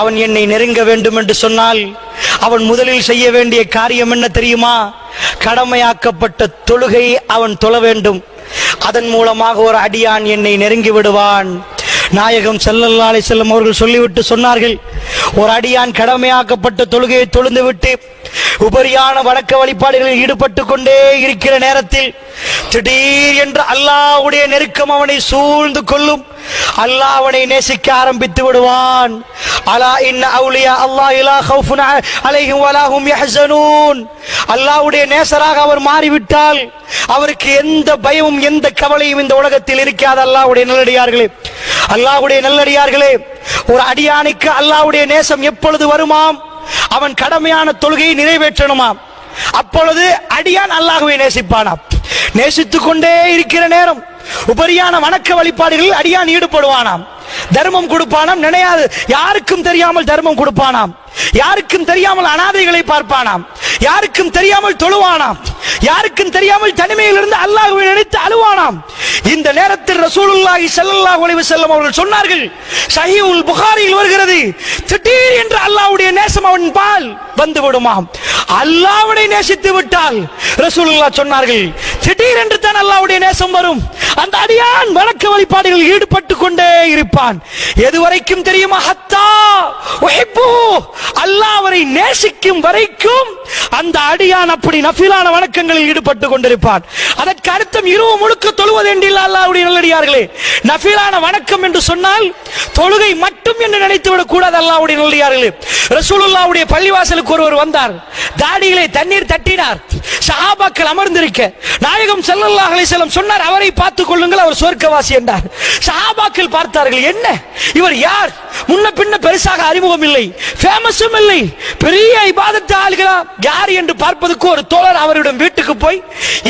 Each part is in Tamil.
அவன் என்னை நெருங்க வேண்டும் என்று சொன்னால் அவன் முதலில் செய்ய வேண்டிய காரியம் என்ன தெரியுமா? கடமையாக்கப்பட்ட தொழுகை அவன் தொழ வேண்டும். அதன் மூலமாக ஒரு அடியான் என்னை நெருங்கி விடுவான். நாயகம் ஸல்லல்லாஹு செல்லும் செல்லம் அவர்கள் சொல்லிவிட்டு சொன்னார்கள் ஒரு அடியான் கடமையாக்கப்பட்ட தொழுகையை தொழுந்து விட்டு உபரியான வணக்க வழிபாடுகளில் ஈடுபட்டு கொண்டே இருக்கிற நேரத்தில் திடீர் என்று அல்லாஹ்வுடைய நெருக்கம் அவனை சூழ்ந்து கொள்ளும். அல்லாஹ் அவனை நேசிக்க ஆரம்பித்து விடுவான். அலா இன்ன அவுலியா அல்லாஹ் இலா ஹவுஃபுன் அ- அலைஹிம் வலா ஹும் அல்லாஹ்வுடைய நேசராக அவர் மாறிவிட்டால் அவருக்கு எந்த பயமும் எந்த கவலையும் இந்த உலகத்தில் இருக்காது அல்லாஹ்வுடைய நல்லடியார்களே. அல்லாஹ்வுடைய நல்லடியார்களே ஒரு அடியானுக்கு அல்லாஹ்வுடைய நேசம் எப்பொழுது வருமாம்? அவன் கடமையான தொழுகையை நிறைவேற்றணுமாம்? அப்பொழுது அடியான் அல்லாஹ்வை நேசிப்பானாம் நேசித்துக் கொண்டே இருக்கிற நேரம் உபரியான வணக்க வழிபாடுகளில் அடியான் ஈடுபடுவானாம். தர்மம் கொடுப்பானாம். நினையாது. யாருக்கும் தெரியாமல் தர்மம் கொடுப்பானாம். யாருக்கும் தெரியாமல் அனாதைகளை பார்ப்பானாம். யாருக்கும் தெரியாமல் தொழுவானாம். யாருக்கும் தெரியாமல் தனிமையிலிருந்து அல்லாஹுவை நினைத்து அழுவானாம். இந்த நேரத்தில் ரசூலுல்லாஹி ஸல்லல்லாஹு அலைஹி வஸல்லம் அவர்கள் சொன்னார்கள் சஹீஹுல் புகாரியில் வருகிறது. திடீர் என்று அல்லாஹ்வுடைய நேசம் அவன் பால் வந்து விடுமாம். அல்லாஹ்வுடைய நேசித்து விட்டால் ரசூலுல்லாஹ் சொன்னார்கள் திடீர் என்று தான் அல்லாஹ்வுடைய நேசம் வரும். அந்த அடியான் வணக்க வழிபாடுகளில் ஈடுபட்டு கொண்டே இருப்பான். எதுவரைக்கும் தெரியுமா? ஹத்தா உஹிப்பு. அல்லாஹ் அவரை நேசிக்கும் வரைக்கும் அந்த அடியான் அப்படி நஃபிலான வணக்கங்களில் ஈடுபட்டு கொண்டிருப்பான். அதற்கு அர்த்தம் இரவு முழுக்க தொழுவது என்றில்ல அல்லாவுடைய நல்லடியார்களே. நஃபிலான வணக்கம் என்று சொன்னால் தொழுகை மட்டும் என்று நினைத்து விடக் கூடாது அல்லாவுடைய நல்லடியார்களே. ரசூலுல்லாவுடைய பள்ளிவாசலுக்கு ஒருவர் வந்தார். தாடியிலே தண்ணீர் தட்டினார். சஹாபாக்கள் அமர்ந்திருக்க. நாயகம் செல்லல்லாஹ் அலைஹி சொன்னார் அவரை பார்த்துக் கொள்ளுங்கள் அவர் சொர்க்கவாசி என்றார். சஹாபாக்கள் பார்த்தார்கள் என்ன? இவர் யார்? முன்ன பின்ன பெருசாக அறிமுகம் இல்லை. ஃபேமஸும் இல்லை. பெரிய இபாதத்து ஆளுகளா யார் என்று பார்ப்பதற்கு ஒரு தோழர் அவரிடம் வீட்டுக்கு போய்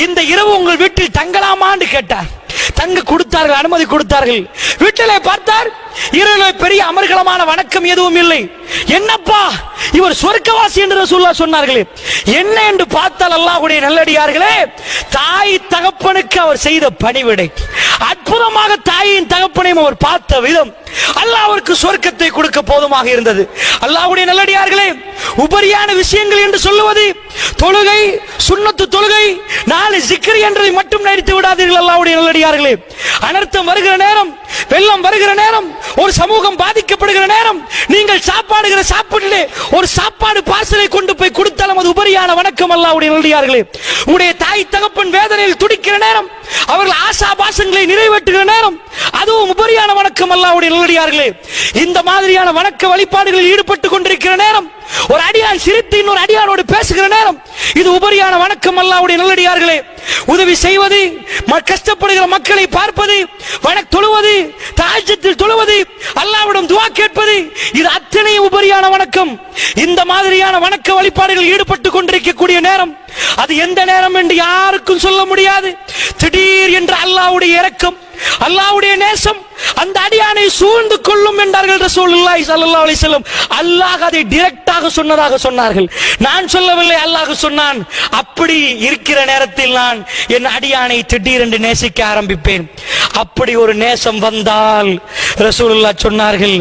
இந்த இரவு உங்கள் வீட்டில் தங்கலாமான்னு கேட்டார். தங்க கொடுத்தார்கள் அனுமதி கொடுத்தார்கள். வீட்டிலே பார்த்தார் இரவு பெரிய அமர்கலமான வணக்கம் எதுவும் இல்லை. என்னப்பா இவர் சொர்க்கவாசி என்று ரசூல்லா சொன்னார்களே. என்ன என்று பார்த்தால் அல்லாஹ்வுடைய நல்லடியார்களே தாய் தகப்பனுக்கு அவர் செய்த பணிவிடை. அற்புதமாக தாயின் தகப்பனையும் அவர் பார்த்த விதம். அல்லாஹ் அவருக்கு சொர்க்கத்தை கொடுக்க போதுமாக இருந்தது. அல்லாஹ்வுடைய நல்லடியார்களே உபரியான விஷயங்கள் என்று சொல்லுவது தொழுகை சுண்ணத்து தொழுகை நாலு சிக்கரி என்றதை மட்டும் நினைத்து விடாதீர்கள் அல்லாவுடைய நல்லடியார்களே. அனர்த்தம் வருகிற நேரம் வெள்ளம் வருகிற நேரம் ஒரு சமூகம் பாதிக்கப்படுகிற நேரம் நீங்கள் சாப்பாடுகிற சாப்பாட்டிலே ஒரு சாப்பாடு பார்சலை கொண்டு போய் கொடுத்தாலும் அது உபரியான வணக்கம் அல்லாவுடைய நல்லடியார்களே. உங்களுடைய தாய் தகப்பன் வேதனையில் துடிக்கிற நேரம் அவர்கள் ஆசா பாசங்களை நிறைவேற்றுகிற நேரம் அதுவும் உபரியான வணக்கம் அல்லாவுடைய நல்லடியார்களே. இந்த மாதிரியான வணக்க வழிபாடுகளில் ஈடுபட்டு கொண்டிருக்கிற நேரம் ஒரு அடியான் சிரித்து இன்னொரு அடியானோடு இது உபரியான வணக்கம் அல்லாவுடைய நல்லடியார்களே. உதவி செய்வது ம- கஷ்டப்படுகிற மக்களை பார்ப்பது வணக்க தொழுவது தாஜத்தில் தொழுவது அல்லாவிடம் துவா கேட்பது இது அத்தனை உபரியான வணக்கம். இந்த மாதிரியான வணக்க வழிபாடுகள் ஈடுபட்டு கொண்டிருக்கக்கூடிய நேரம் அது எந்த நேரம் என்று யாருக்கும் சொல்ல முடியாது. திடீர் என்று அல்லாவுடைய இரக்கம் அல்லாஹ்வுடைய நேசம் அந்த அடியானை சூழ்ந்து கொள்ளும் என்றார்கள் ரசூலுல்லாஹி ஸல்லல்லாஹு அலைஹி வஸல்லம். அல்லாஹ் அதை டைரக்டாக சொன்னதாக சொன்னார்கள். நான் சொல்லவில்லை அல்லாஹ் சொன்னான் அப்படி இருக்கிற நேரத்தில் நான் என் அடியானை திடீரென்று நேசிக்க ஆரம்பிப்பேன். அப்படி ஒரு நேசம் வந்தால் ரசூலுல்லா சொன்னார்கள்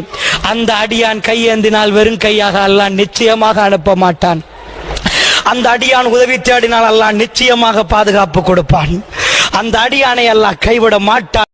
அந்த அடியான் கையேந்தினால் வெறும் கையாக அல்லாஹ் நிச்சயமாக அனுப்ப மாட்டான். அந்த அடியான் உதவி தேடினால் அல்லாஹ் நிச்சயமாக பாதுகாப்பு கொடுப்பான். அந்த அடியானை அல்லாஹ் கைவிட மாட்டான்.